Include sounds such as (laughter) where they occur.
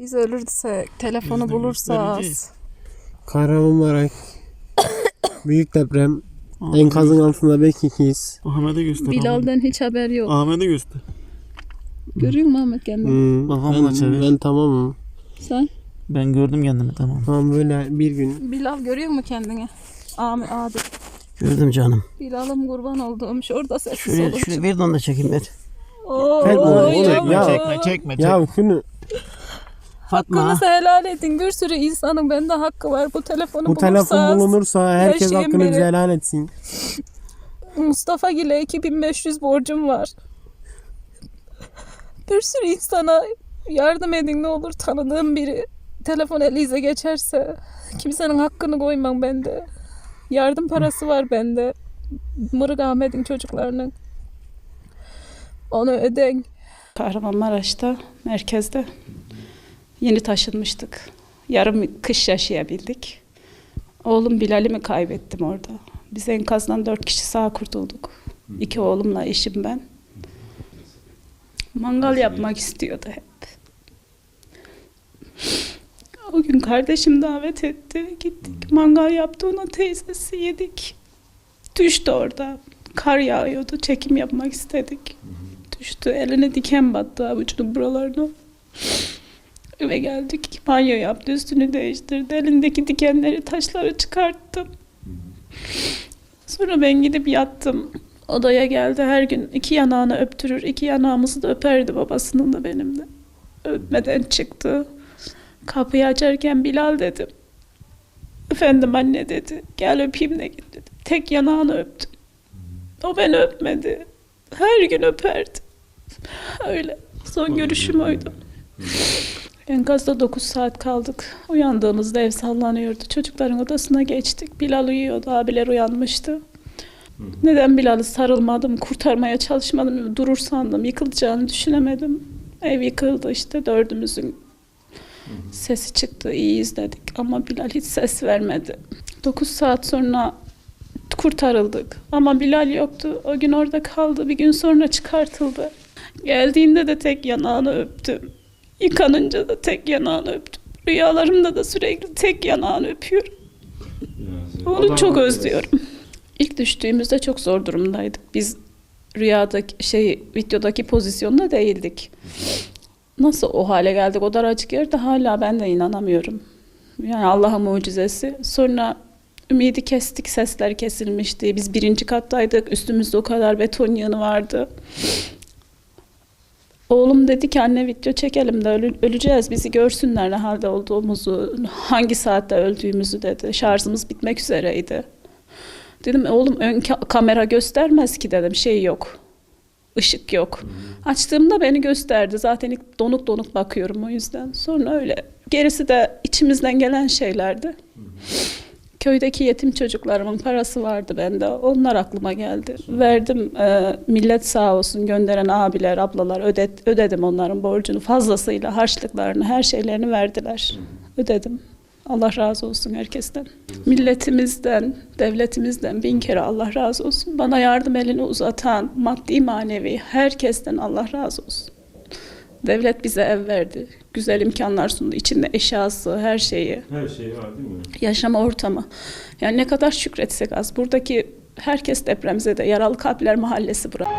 Biz ölürsek, telefonu Biz bulursak. Kahramanmaraş. (coughs) Büyük deprem. Ahmet'e Enkazın altında bekikiyiz. Ahmet'e göster. Bilal'den hiç haber yok. Ahmet'e göster. Görüyor musun Ahmet kendini? Hmm, ben, çevir. ben tamamım. Sen? Ben gördüm kendimi tamam. Tamam böyle bir gün. Bilal görüyor mu kendini? Ahmet abi. Gördüm canım. Bilal'ım kurban olduğum. Şurada sessiz Şöyle, olur. şöyle bir don da çekeyim ver. Oo, yavrum. ya. çekme çekme. Ya şunu Fatma. Hakkınızı helal edin. Bir sürü insanın bende hakkı var. Bu telefonu bu telefon bulunursa herkes yaşayın hakkını beni. bize helal etsin. Mustafa Gil'e 2500 borcum var. Bir sürü insana yardım edin ne olur tanıdığım biri. Telefon elinize geçerse kimsenin hakkını koymam bende. Yardım parası var bende. Mırık Ahmet'in çocuklarının. Onu öden. Kahramanmaraş'ta, merkezde yeni taşınmıştık. Yarım kış yaşayabildik. Oğlum Bilal'imi kaybettim orada. Biz enkazdan dört kişi sağ kurtulduk. İki oğlumla eşim ben. Mangal yapmak istiyordu hep. O gün kardeşim davet etti. Gittik mangal yaptı ona teyzesi yedik. Düştü orada. Kar yağıyordu. Çekim yapmak istedik düştü. Eline diken battı avucunun buralarına. Eve geldik. Banyo yaptı. Üstünü değiştirdi. Elindeki dikenleri, taşları çıkarttım. Sonra ben gidip yattım. Odaya geldi. Her gün iki yanağını öptürür. iki yanağımızı da öperdi babasının da benim de. Öpmeden çıktı. Kapıyı açarken Bilal dedim. Efendim anne dedi. Gel öpeyim de git dedi. Tek yanağını öptüm. O beni öpmedi. Her gün öperdi. Öyle. Son görüşüm oydu. Enkazda 9 saat kaldık. Uyandığımızda ev sallanıyordu. Çocukların odasına geçtik. Bilal uyuyordu. Abiler uyanmıştı. Neden Bilal'ı sarılmadım, kurtarmaya çalışmadım, durur sandım, yıkılacağını düşünemedim. Ev yıkıldı işte dördümüzün sesi çıktı, iyi izledik ama Bilal hiç ses vermedi. 9 saat sonra kurtarıldık ama Bilal yoktu. O gün orada kaldı, bir gün sonra çıkartıldı. Geldiğinde de tek yanağını öptüm. Yıkanınca da tek yanağını öptüm. Rüyalarımda da sürekli tek yanağını öpüyorum. Onu çok özlüyorum. İlk düştüğümüzde çok zor durumdaydık. Biz rüyadaki şey videodaki pozisyonda değildik. Nasıl o hale geldik o daracık yerde hala ben de inanamıyorum. Yani Allah'ın mucizesi. Sonra ümidi kestik, sesler kesilmişti. Biz birinci kattaydık, üstümüzde o kadar beton yığını vardı. Oğlum dedi ki anne video çekelim de öleceğiz. Bizi görsünler ne halde olduğumuzu, hangi saatte öldüğümüzü dedi. Şarjımız bitmek üzereydi. Dedim oğlum ön ka- kamera göstermez ki dedim. Şey yok. Işık yok. Açtığımda beni gösterdi. Zaten ilk donuk donuk bakıyorum o yüzden. Sonra öyle. Gerisi de içimizden gelen şeylerdi. Köydeki yetim çocuklarımın parası vardı bende. Onlar aklıma geldi. Verdim. e, millet sağ olsun gönderen abiler, ablalar ödet, ödedim onların borcunu fazlasıyla harçlıklarını, her şeylerini verdiler. Ödedim. Allah razı olsun herkesten. Milletimizden, devletimizden bin kere Allah razı olsun. Bana yardım elini uzatan, maddi manevi herkesten Allah razı olsun. Devlet bize ev verdi. Güzel imkanlar sundu. İçinde eşyası, her şeyi Her şey var değil mi? yaşama ortamı. Yani ne kadar şükretsek az. Buradaki herkes depremize de yaralı kalpler mahallesi burası.